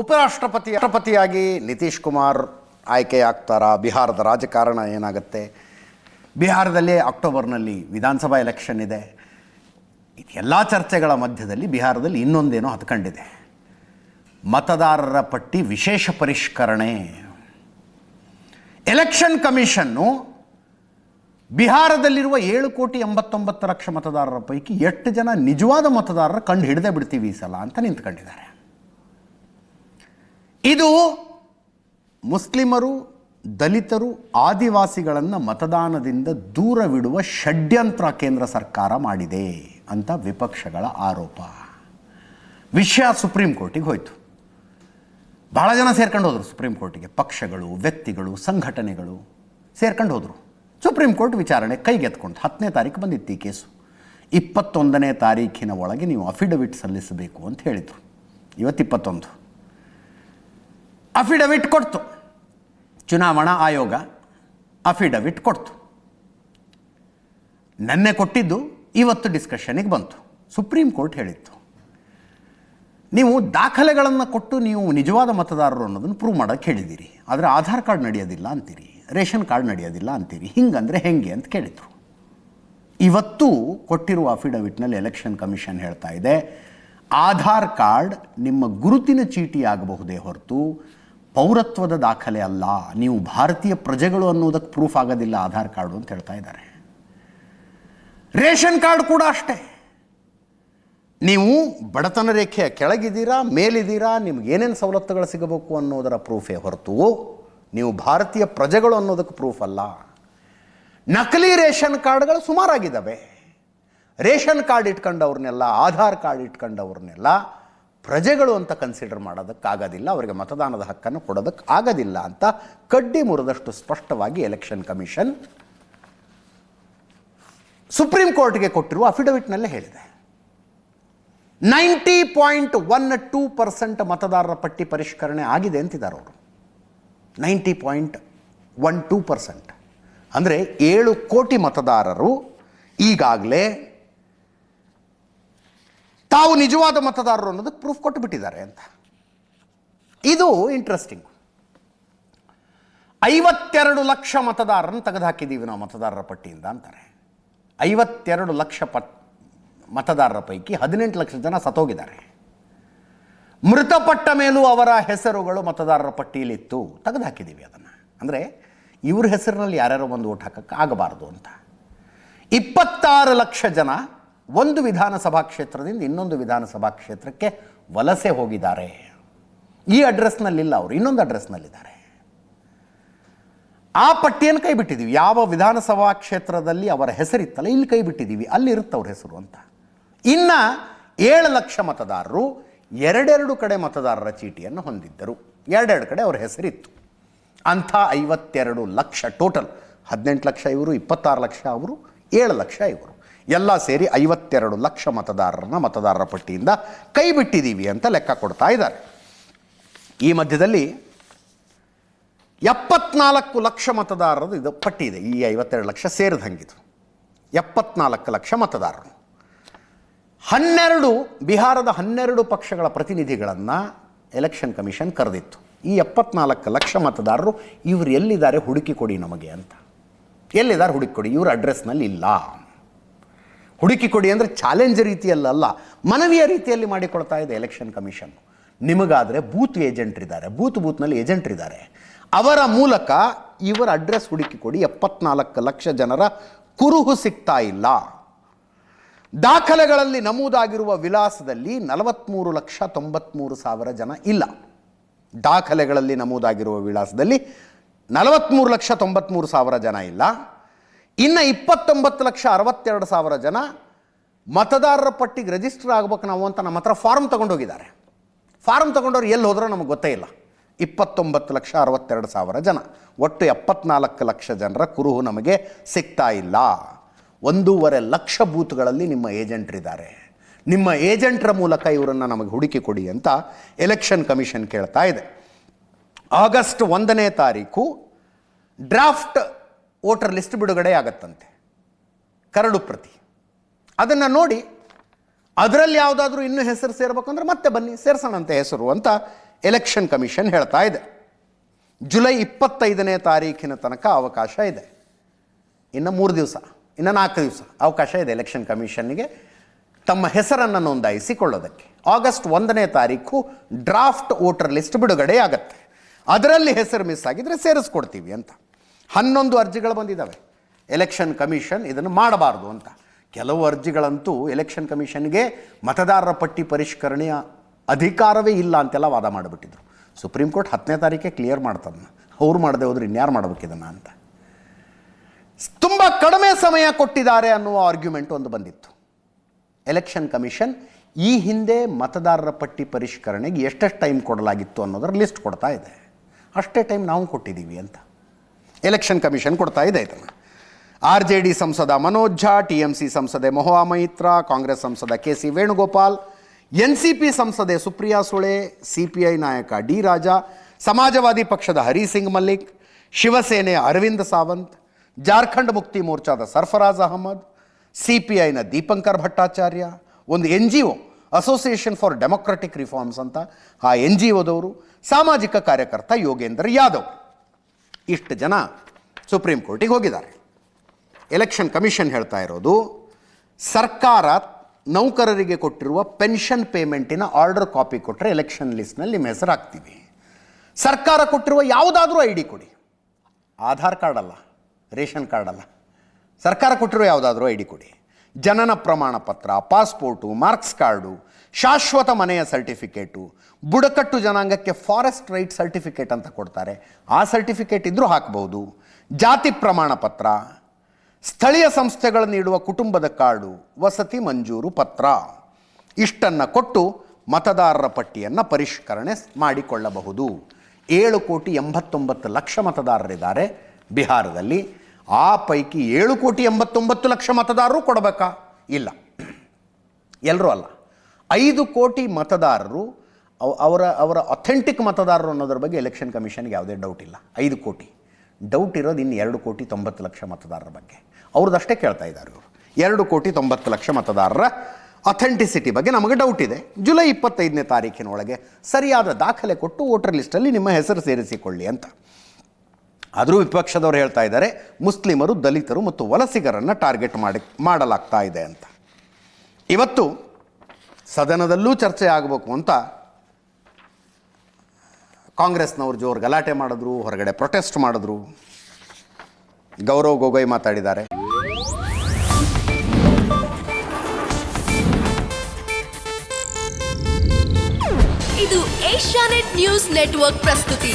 ಉಪರಾಷ್ಟ್ರಪತಿ ರಾಷ್ಟ್ರಪತಿಯಾಗಿ ನಿತೀಶ್ ಕುಮಾರ್ ಆಯ್ಕೆಯಾಗ್ತಾರಾ? ಬಿಹಾರದ ರಾಜಕಾರಣ ಏನಾಗುತ್ತೆ? ಬಿಹಾರದಲ್ಲಿ ಅಕ್ಟೋಬರ್ನಲ್ಲಿ ವಿಧಾನಸಭಾ ಎಲೆಕ್ಷನ್ ಇದೆ. ಎಲ್ಲ ಚರ್ಚೆಗಳ ಮಧ್ಯದಲ್ಲಿ ಬಿಹಾರದಲ್ಲಿ ಇನ್ನೊಂದೇನೋ ಹತ್ಕೊಂಡಿದೆ. ಮತದಾರರ ಪಟ್ಟಿ ವಿಶೇಷ ಪರಿಷ್ಕರಣೆ. ಎಲೆಕ್ಷನ್ ಕಮಿಷನ್ನು ಬಿಹಾರದಲ್ಲಿರುವ ಏಳು ಕೋಟಿ ಎಂಬತ್ತೊಂಬತ್ತು ಲಕ್ಷ ಮತದಾರರ ಪೈಕಿ ಎಷ್ಟು ಜನ ನಿಜವಾದ ಮತದಾರರ ಕಂಡು ಹಿಡಿದೇ ಬಿಡ್ತೀವಿ ಈ ಸಲ ಅಂತ ನಿಂತ್ಕೊಂಡಿದ್ದಾರೆ. ಇದು ಮುಸ್ಲಿಮರು, ದಲಿತರು, ಆದಿವಾಸಿಗಳನ್ನು ಮತದಾನದಿಂದ ದೂರವಿಡುವ ಷಡ್ಯಂತ್ರ ಕೇಂದ್ರ ಸರ್ಕಾರ ಮಾಡಿದೆ ಅಂತ ವಿಪಕ್ಷಗಳ ಆರೋಪ. ವಿಷಯ ಸುಪ್ರೀಂ ಕೋರ್ಟಿಗೆ ಹೋಯಿತು. ಭಾಳ ಜನ ಸೇರ್ಕೊಂಡು ಹೋದರು ಸುಪ್ರೀಂ ಕೋರ್ಟಿಗೆ. ಪಕ್ಷಗಳು, ವ್ಯಕ್ತಿಗಳು, ಸಂಘಟನೆಗಳು ಸೇರ್ಕೊಂಡು ಹೋದರು. ಸುಪ್ರೀಂ ಕೋರ್ಟ್ ವಿಚಾರಣೆ ಕೈಗೆತ್ಕೊಂಡು ಹತ್ತನೇ ತಾರೀಕು ಬಂದಿತ್ತು ಈ ಕೇಸು. ಇಪ್ಪತ್ತೊಂದನೇ ತಾರೀಖಿನ ಒಳಗೆ ನೀವು ಅಫಿಡವಿಟ್ ಸಲ್ಲಿಸಬೇಕು ಅಂತ ಹೇಳಿದರು. ಇವತ್ತು ಇಪ್ಪತ್ತೊಂದು ಅಫಿಡವಿಟ್ ಕೊಡ್ತು. ಚುನಾವಣಾ ಆಯೋಗ ಅಫಿಡವಿಟ್ ಕೊಡ್ತು. ನನ್ನೆ ಕೊಟ್ಟಿದ್ದು ಇವತ್ತು ಡಿಸ್ಕಷನಿಗೆ ಬಂತು. ಸುಪ್ರೀಂ ಕೋರ್ಟ್ ಹೇಳಿತ್ತು. ನೀವು ದಾಖಲೆಗಳನ್ನು ಕೊಟ್ಟು ನೀವು ನಿಜವಾದ ಮತದಾರರು ಅನ್ನೋದನ್ನು ಪ್ರೂವ್ ಮಾಡೋಕ್ಕೆ ಹೇಳಿದ್ದೀರಿ. ಆದರೆ ಆಧಾರ್ ಕಾರ್ಡ್ ನಡೆಯೋದಿಲ್ಲ ಅಂತೀರಿ. ರೇಷನ್ ಕಾರ್ಡ್ ನಡೆಯೋದಿಲ್ಲ ಅಂತೀರಿ. ಹಿಂಗಂದರೆ ಹೆಂಗೆ ಅಂತ ಕೇಳಿದರು. ಇವತ್ತು ಕೊಟ್ಟಿರುವ ಅಫಿಡವಿಟ್ನಲ್ಲಿ ಎಲೆಕ್ಷನ್ ಕಮಿಷನ್ ಹೇಳ್ತಾ ಇದೆ, ಆಧಾರ್ ಕಾರ್ಡ್ ನಿಮ್ಮ ಗುರುತಿನ ಚೀಟಿ ಆಗಬಹುದೇ ಹೊರತು ಪೌರತ್ವದ ದಾಖಲೆ ಅಲ್ಲ. ನೀವು ಭಾರತೀಯ ಪ್ರಜೆಗಳು ಅನ್ನೋದಕ್ಕೆ ಪ್ರೂಫ್ ಆಗೋದಿಲ್ಲ, ಆಧಾರ್ ಕಾರ್ಡು ಅಂತ ಹೇಳ್ತಾ ಇದ್ದಾರೆ. ರೇಷನ್ ಕಾರ್ಡ್ ಕೂಡ ಅಷ್ಟೇ. ನೀವು ಬಡತನ ರೇಖೆಯ ಕೆಳಗಿದ್ದೀರಾ, ಮೇಲಿದ್ದೀರಾ, ನಿಮ್ಗೆ ಏನೇನು ಸವಲತ್ತುಗಳು ಸಿಗಬೇಕು ಅನ್ನೋದರ ಪ್ರೂಫೇ ಹೊರತು ನೀವು ಭಾರತೀಯ ಪ್ರಜೆಗಳು ಅನ್ನೋದಕ್ಕೆ ಪ್ರೂಫ್ ಅಲ್ಲ. ನಕಲಿ ರೇಷನ್ ಕಾರ್ಡ್ಗಳು ಸುಮಾರಾಗಿದ್ದಾವೆ. ರೇಷನ್ ಕಾರ್ಡ್ ಇಟ್ಕೊಂಡವ್ರನ್ನೆಲ್ಲ, ಆಧಾರ್ ಕಾರ್ಡ್ ಇಟ್ಕೊಂಡವ್ರನ್ನೆಲ್ಲ ಪ್ರಜೆಗಳು ಅಂತ ಕನ್ಸಿಡರ್ ಮಾಡೋದಕ್ಕಾಗೋದಿಲ್ಲ, ಅವರಿಗೆ ಮತದಾನದ ಹಕ್ಕನ್ನು ಕೊಡೋದಕ್ಕೆ ಆಗೋದಿಲ್ಲ ಅಂತ ಕಡ್ಡಿ ಮುರಿದಷ್ಟು ಸ್ಪಷ್ಟವಾಗಿ ಎಲೆಕ್ಷನ್ ಕಮಿಷನ್ ಸುಪ್ರೀಂ ಕೋರ್ಟ್ಗೆ ಕೊಟ್ಟಿರುವ ಅಫಿಡವಿಟ್ನಲ್ಲೇ ಹೇಳಿದೆ. Ninety point one two percent ಮತದಾರರ ಪಟ್ಟಿ ಪರಿಷ್ಕರಣೆ ಆಗಿದೆ ಅಂತಿದ್ದಾರೆ ಅವರು. Ninety point one two percent. ಅಂದರೆ ಏಳು ಕೋಟಿ ಮತದಾರರು ಈಗಾಗಲೇ ತಾವು ನಿಜವಾದ ಮತದಾರರು ಅನ್ನೋದಕ್ಕೆ ಪ್ರೂಫ್ ಕೊಟ್ಟು ಬಿಟ್ಟಿದ್ದಾರೆ ಅಂತ. ಇದು ಇಂಟ್ರೆಸ್ಟಿಂಗ್ ಐವತ್ತೆರಡು ಲಕ್ಷ ಮತದಾರರನ್ನು ತೆಗೆದುಹಾಕಿದ್ದೀವಿ ನಾವು ಮತದಾರರ ಪಟ್ಟಿಯಿಂದ ಅಂತಾರೆ. ಐವತ್ತೆರಡು ಲಕ್ಷ ಪ ಮತದಾರರ ಪೈಕಿ ಹದಿನೆಂಟು ಲಕ್ಷ ಜನ ಸತೋಗಿದ್ದಾರೆ ಮೃತಪಟ್ಟ ಮೇಲೂ ಅವರ ಹೆಸರುಗಳು ಮತದಾರರ ಪಟ್ಟಿಯಲ್ಲಿತ್ತು, ತೆಗೆದುಹಾಕಿದ್ದೀವಿ ಅದನ್ನು. ಅಂದರೆ ಇವ್ರ ಹೆಸರಿನಲ್ಲಿ ಯಾರ್ಯಾರೋ ಒಂದು ಓಟ್ ಹಾಕಕ್ಕೆ ಆಗಬಾರ್ದು ಅಂತ. ಇಪ್ಪತ್ತಾರು ಲಕ್ಷ ಜನ ಒಂದು ವಿಧಾನಸಭಾ ಕ್ಷೇತ್ರದಿಂದ ಇನ್ನೊಂದು ವಿಧಾನಸಭಾ ಕ್ಷೇತ್ರಕ್ಕೆ ವಲಸೆ ಹೋಗಿದ್ದಾರೆ. ಈ ಅಡ್ರೆಸ್ನಲ್ಲಿಲ್ಲ ಅವರು, ಇನ್ನೊಂದು ಅಡ್ರೆಸ್ನಲ್ಲಿದ್ದಾರೆ. ಆ ಪಟ್ಟಿಯನ್ನು ಕೈ ಬಿಟ್ಟಿದ್ದೀವಿ ಯಾವ ವಿಧಾನಸಭಾ ಕ್ಷೇತ್ರದಲ್ಲಿ ಅವರ ಹೆಸರಿತ್ತಲ್ಲ, ಇಲ್ಲಿ ಕೈ ಬಿಟ್ಟಿದ್ದೀವಿ ಅಲ್ಲಿ ಇರುತ್ತೆ ಅವ್ರ ಹೆಸರು ಅಂತ. ಇನ್ನು ಏಳು ಲಕ್ಷ ಮತದಾರರು ಎರಡೆರಡು ಕಡೆ ಮತದಾರರ ಚೀಟಿಯನ್ನು ಹೊಂದಿದ್ದರು. ಎರಡೆರಡು ಕಡೆ ಅವರ ಹೆಸರಿತ್ತು. ಅಂಥ ಐವತ್ತೆರಡು ಲಕ್ಷ ಟೋಟಲ್ ಹದಿನೆಂಟು ಲಕ್ಷ ಇವರು, ಇಪ್ಪತ್ತಾರು ಲಕ್ಷ ಅವರು, ಏಳು ಲಕ್ಷ ಇವರು. ಎಲ್ಲ ಸೇರಿ ಐವತ್ತೆರಡು ಲಕ್ಷ ಮತದಾರರನ್ನ ಮತದಾರರ ಪಟ್ಟಿಯಿಂದ ಕೈ ಬಿಟ್ಟಿದ್ದೀವಿ ಅಂತ ಲೆಕ್ಕ ಕೊಡ್ತಾ ಇದ್ದಾರೆ. ಈ ಮಧ್ಯದಲ್ಲಿ ಎಪ್ಪತ್ನಾಲ್ಕು ಲಕ್ಷ ಮತದಾರರದು ಇದು ಪಟ್ಟಿ ಇದೆ. ಈ ಐವತ್ತೆರಡು ಲಕ್ಷ ಸೇರಿದಂಗಿದು ಎಪ್ಪತ್ನಾಲ್ಕು ಲಕ್ಷ ಮತದಾರರು. ಹನ್ನೆರಡು, ಬಿಹಾರದ ಹನ್ನೆರಡು ಪಕ್ಷಗಳ ಪ್ರತಿನಿಧಿಗಳನ್ನು ಎಲೆಕ್ಷನ್ ಕಮಿಷನ್ ಕರೆದಿತ್ತು. ಈ ಎಪ್ಪತ್ನಾಲ್ಕು ಲಕ್ಷ ಮತದಾರರು ಇವರು ಎಲ್ಲಿದ್ದಾರೆ ಹುಡುಕಿ ಕೊಡಿ ನಮಗೆ ಅಂತ. ಎಲ್ಲಿದ್ದಾರೆ ಹುಡುಕಿ ಕೊಡಿ? ಇವ್ರ ಅಡ್ರೆಸ್ನಲ್ಲಿ ಇಲ್ಲ. ಹುಡುಕಿ ಕೊಡಿ ಅಂದರೆ ಚಾಲೆಂಜ್ ರೀತಿಯಲ್ಲಲ್ಲ ಮನವಿಯ ರೀತಿಯಲ್ಲಿ ಮಾಡಿಕೊಳ್ತಾ ಇದೆ ಎಲೆಕ್ಷನ್ ಕಮಿಷನ್ ನಿಮಗಾದರೆ ಬೂತ್ ಏಜೆಂಟ್ರಿದ್ದಾರೆ ಬೂತ್ ಬೂತ್ನಲ್ಲಿ ಏಜೆಂಟ್ರಿದ್ದಾರೆ ಅವರ ಮೂಲಕ ಇವರ ಅಡ್ರೆಸ್ ಹುಡುಕಿ ಕೊಡಿ ಎಪ್ಪತ್ನಾಲ್ಕು ಲಕ್ಷ ಜನರ ಕುರುಹು ಸಿಗ್ತಾ ಇಲ್ಲ. ದಾಖಲೆಗಳಲ್ಲಿ ನಮೂದಾಗಿರುವ ವಿಳಾಸದಲ್ಲಿ ನಲವತ್ತ್ಮೂರು ಲಕ್ಷ ತೊಂಬತ್ತ್ಮೂರು ಸಾವಿರ ಜನ ಇಲ್ಲ. ದಾಖಲೆಗಳಲ್ಲಿ ನಮೂದಾಗಿರುವ ವಿಳಾಸದಲ್ಲಿ ನಲವತ್ತ್ಮೂರು ಲಕ್ಷ ತೊಂಬತ್ತ್ಮೂರು ಸಾವಿರ ಜನ ಇಲ್ಲ. ಇನ್ನು ಇಪ್ಪತ್ತೊಂಬತ್ತು ಲಕ್ಷ ಅರವತ್ತೆರಡು ಸಾವಿರ ಜನ ಮತದಾರರ ಪಟ್ಟಿಗೆ ರಿಜಿಸ್ಟರ್ ಆಗ್ಬೇಕು ನಾವು ಅಂತ ನಮ್ಮ ಹತ್ರ ಫಾರ್ಮ್ ತೊಗೊಂಡೋಗಿದ್ದಾರೆ. ಫಾರ್ಮ್ ತೊಗೊಂಡವ್ರು ಎಲ್ಲಿ ಹೋದ್ರೂ ನಮಗೆ ಗೊತ್ತೇ ಇಲ್ಲ. ಇಪ್ಪತ್ತೊಂಬತ್ತು ಲಕ್ಷ ಅರವತ್ತೆರಡು ಸಾವಿರ ಜನ. ಒಟ್ಟು ಎಪ್ಪತ್ನಾಲ್ಕು ಲಕ್ಷ ಜನರ ಕುರುಹು ನಮಗೆ ಸಿಗ್ತಾ ಇಲ್ಲ. ಒಂದೂವರೆ ಲಕ್ಷ ಬೂತ್ಗಳಲ್ಲಿ ನಿಮ್ಮ ಏಜೆಂಟ್ರಿದ್ದಾರೆ ನಿಮ್ಮ ಏಜೆಂಟ್ರ ಮೂಲಕ ಇವರನ್ನು ನಮಗೆ ಹುಡುಕಿ ಕೊಡಿ ಅಂತ ಎಲೆಕ್ಷನ್ ಕಮಿಷನ್ ಕೇಳ್ತಾ ಇದೆ. ಆಗಸ್ಟ್ ಒಂದನೇ ತಾರೀಕು ಡ್ರಾಫ್ಟ್ ವೋಟರ್ ಲಿಸ್ಟ್ ಬಿಡುಗಡೆ ಆಗತ್ತಂತೆ. ಕರಡು ಪ್ರತಿ. ಅದನ್ನು ನೋಡಿ ಅದರಲ್ಲಿ ಯಾವುದಾದ್ರೂ ಇನ್ನೂ ಹೆಸರು ಸೇರ್ಬೇಕಂದ್ರೆ ಮತ್ತೆ ಬನ್ನಿ, ಸೇರ್ಸೋಣಂತೆ ಹೆಸರು ಅಂತ ಎಲೆಕ್ಷನ್ ಕಮಿಷನ್ ಹೇಳ್ತಾ ಇದೆ. ಜುಲೈ ಇಪ್ಪತ್ತೈದನೇ ತಾರೀಕಿನ ತನಕ ಅವಕಾಶ ಇದೆ. ಇನ್ನು ಮೂರು ದಿವಸ, ಇನ್ನು ನಾಲ್ಕು ದಿವಸ ಅವಕಾಶ ಇದೆ ಎಲೆಕ್ಷನ್ ಕಮಿಷನ್ನಿಗೆ ತಮ್ಮ ಹೆಸರನ್ನು ನೋಂದಾಯಿಸಿಕೊಳ್ಳೋದಕ್ಕೆ. ಆಗಸ್ಟ್ ಒಂದನೇ ತಾರೀಕು ಡ್ರಾಫ್ಟ್ ವೋಟರ್ ಲಿಸ್ಟ್ ಬಿಡುಗಡೆ ಆಗತ್ತೆ. ಅದರಲ್ಲಿ ಹೆಸರು ಮಿಸ್ ಆಗಿದ್ರೆ ಸೇರಿಸ್ಕೊಡ್ತೀವಿ ಅಂತ. ಹನ್ನೊಂದು ಅರ್ಜಿಗಳು ಬಂದಿದ್ದಾವೆ. ಎಲೆಕ್ಷನ್ ಕಮಿಷನ್ ಇದನ್ನು ಮಾಡಬಾರ್ದು ಅಂತ. ಕೆಲವು ಅರ್ಜಿಗಳಂತೂ ಎಲೆಕ್ಷನ್ ಕಮಿಷನ್ಗೆ ಮತದಾರರ ಪಟ್ಟಿ ಪರಿಷ್ಕರಣೆಯ ಅಧಿಕಾರವೇ ಇಲ್ಲ ಅಂತೆಲ್ಲ ವಾದ ಮಾಡಿಬಿಟ್ಟಿದ್ರು. ಸುಪ್ರೀಂ ಕೋರ್ಟ್ ಹತ್ತನೇ ತಾರೀಕೆ ಕ್ಲಿಯರ್ ಮಾಡ್ತದನ್ನ ಅವ್ರು ಮಾಡದೆ ಹೋದ್ರೆ ಇನ್ಯಾರು ಮಾಡ್ಬೇಕಿದನ್ನು ಅಂತ. ತುಂಬ ಕಡಿಮೆ ಸಮಯ ಕೊಟ್ಟಿದ್ದಾರೆ ಅನ್ನುವ ಆರ್ಗ್ಯುಮೆಂಟ್ ಒಂದು ಬಂದಿತ್ತು. ಎಲೆಕ್ಷನ್ ಕಮಿಷನ್ ಈ ಹಿಂದೆ ಮತದಾರರ ಪಟ್ಟಿ ಪರಿಷ್ಕರಣೆಗೆ ಎಷ್ಟೆಷ್ಟು ಟೈಮ್ ಕೊಡಲಾಗಿತ್ತು ಅನ್ನೋದರ ಲಿಸ್ಟ್ ಕೊಡ್ತಾ ಇದೆ. ಅಷ್ಟೇ ಟೈಮ್ ನಾವು ಕೊಟ್ಟಿದ್ದೀವಿ ಅಂತ. ಎಲೆಕ್ಷನ್ ಕಮಿಷನ್ ಕೊಡ್ತಾ ಇದೆ ಇದನ್ನು. ಆರ್ ಜೆ ಡಿ ಸಂಸದ Manoj Jha, T M C ಸಂಸದೆ ಮೊಹುವಾ ಮೈತ್ರಾ, ಕಾಂಗ್ರೆಸ್ ಸಂಸದ K C Venugopal, N C P ಸಂಸದೆ Supriya Sule, C P I ನಾಯಕ ಡಿ ರಾಜ, ಸಮಾಜವಾದಿ ಪಕ್ಷದ ಹರಿ ಸಿಂಗ್ ಮಲ್ಲಿಕ್, ಶಿವಸೇನೆ ಅರವಿಂದ್ ಸಾವಂತ್, ಜಾರ್ಖಂಡ್ ಮುಕ್ತಿ ಮೋರ್ಚಾದ ಸರ್ಫರಾಜ್ ಅಹಮದ್, ಸಿ ಪಿ ಐನ ದೀಪಂಕರ್ ಭಟ್ಟಾಚಾರ್ಯ, ಒಂದು N G O association for democratic reforms ಅಂತ, ಆ ಎನ್ ಜಿ ಒದವರು, ಸಾಮಾಜಿಕ ಕಾರ್ಯಕರ್ತ ಯೋಗೇಂದ್ರ ಯಾದವ್. ಇಷ್ಟು ಜನ ಸುಪ್ರೀಂ ಕೋರ್ಟಿಗೆ ಹೋಗಿದ್ದಾರೆ. ಎಲೆಕ್ಷನ್ ಕಮಿಷನ್ ಹೇಳ್ತಾ ಇರೋದು, ಸರ್ಕಾರ ನೌಕರರಿಗೆ ಕೊಟ್ಟಿರುವ ಪೆನ್ಷನ್ ಪೇಮೆಂಟಿನ ಆರ್ಡರ್ ಕಾಪಿ ಕೊಟ್ಟರೆ ಎಲೆಕ್ಷನ್ ಲಿಸ್ಟ್ನಲ್ಲಿ ನಿಮ್ಮ ಹೆಸರು ಹಾಕ್ತೀವಿ ಸರ್ಕಾರ ಕೊಟ್ಟಿರುವ ಯಾವುದಾದ್ರೂ ಐ ಡಿ ಕೊಡಿ. ಆಧಾರ್ ಕಾರ್ಡ್ ಅಲ್ಲ, ರೇಷನ್ ಕಾರ್ಡ್ ಅಲ್ಲ. ಸರ್ಕಾರ ಕೊಟ್ಟಿರುವ ಯಾವುದಾದ್ರೂ ಐ ಡಿ ಕೊಡಿ. ಜನನ ಪ್ರಮಾಣ ಪತ್ರ ಪಾಸ್ಪೋರ್ಟು ಮಾರ್ಕ್ಸ್ ಕಾರ್ಡು ಶಾಶ್ವತ ಮನೆಯ ಸರ್ಟಿಫಿಕೇಟು, ಬುಡಕಟ್ಟು ಜನಾಂಗಕ್ಕೆ ಫಾರೆಸ್ಟ್ ರೈಟ್ ಸರ್ಟಿಫಿಕೇಟ್ ಅಂತ ಕೊಡ್ತಾರೆ. ಆ ಸರ್ಟಿಫಿಕೇಟ್ ಇದ್ದರೂ ಹಾಕ್ಬೋದು. ಜಾತಿ ಪ್ರಮಾಣ ಪತ್ರ, ಸ್ಥಳೀಯ ಸಂಸ್ಥೆಗಳು ನೀಡುವ ಕುಟುಂಬದ ಕಾರ್ಡು ವಸತಿ ಮಂಜೂರು ಪತ್ರ. ಇಷ್ಟನ್ನು ಕೊಟ್ಟು ಮತದಾರರ ಪಟ್ಟಿಯನ್ನು ಪರಿಷ್ಕರಣೆ ಮಾಡಿಕೊಳ್ಳಬಹುದು. ಏಳು ಕೋಟಿ ಎಂಬತ್ತೊಂಬತ್ತು ಲಕ್ಷ ಮತದಾರರಿದ್ದಾರೆ ಬಿಹಾರದಲ್ಲಿ. ಆ ಪೈಕಿ ಏಳು ಕೋಟಿ ಎಂಬತ್ತೊಂಬತ್ತು ಲಕ್ಷ ಮತದಾರರು ಕೊಡಬೇಕಾ? ಇಲ್ಲ. ಎಲ್ಲರೂ ಅಲ್ಲ. ಐದು ಕೋಟಿ ಮತದಾರರು ಅವರ ಅವರ ಅಥೆಂಟಿಕ್ ಮತದಾರರು ಅನ್ನೋದ್ರ ಬಗ್ಗೆ ಎಲೆಕ್ಷನ್ ಕಮಿಷನ್ಗೆ ಯಾವುದೇ ಡೌಟ್ ಇಲ್ಲ. ಐದು ಕೋಟಿ. ಡೌಟ್ ಇರೋದು ಇನ್ನು ಎರಡು ಕೋಟಿ ತೊಂಬತ್ತು ಲಕ್ಷ ಮತದಾರರ ಬಗ್ಗೆ. ಅವ್ರದ್ದಷ್ಟೇ ಕೇಳ್ತಾ ಇದ್ದಾರೆ ಇವರು. ಎರಡು ಕೋಟಿ ತೊಂಬತ್ತು ಲಕ್ಷ ಮತದಾರರ ಅಥೆಂಟಿಸಿಟಿ ಬಗ್ಗೆ ನಮಗೆ ಡೌಟ್ ಇದೆ. ಜುಲೈ ಇಪ್ಪತ್ತೈದನೇ ತಾರೀಕಿನೊಳಗೆ ಸರಿಯಾದ ದಾಖಲೆ ಕೊಟ್ಟು ವೋಟರ್ ಲಿಸ್ಟಲ್ಲಿ ನಿಮ್ಮ ಹೆಸರು ಸೇರಿಸಿಕೊಳ್ಳಿ ಅಂತ. ಆದರೂ ವಿಪಕ್ಷದವರು ಹೇಳ್ತಾ ಇದ್ದಾರೆ, ಮುಸ್ಲಿಮರು, ದಲಿತರು ಮತ್ತು ವಲಸಿಗರನ್ನು ಟಾರ್ಗೆಟ್ ಮಾಡಿ, ಮಾಡಲಾಗ್ತಾ ಇದೆ ಅಂತ. ಇವತ್ತು ಸದನದಲ್ಲೂ ಚರ್ಚೆ ಆಗಬೇಕು ಅಂತ ಕಾಂಗ್ರೆಸ್ನವರು ಜೋರು ಗಲಾಟೆ ಮಾಡಿದ್ರು, ಹೊರಗಡೆ ಪ್ರೊಟೆಸ್ಟ್ ಮಾಡಿದ್ರು. ಗೌರವ್ ಗೊಗೊಯ್ ಮಾತಾಡಿದ್ದಾರೆ. ಇದು ಏಷ್ಯಾನೆಟ್ ನ್ಯೂಸ್ ನೆಟ್ವರ್ಕ್ ಪ್ರಸ್ತುತಿ.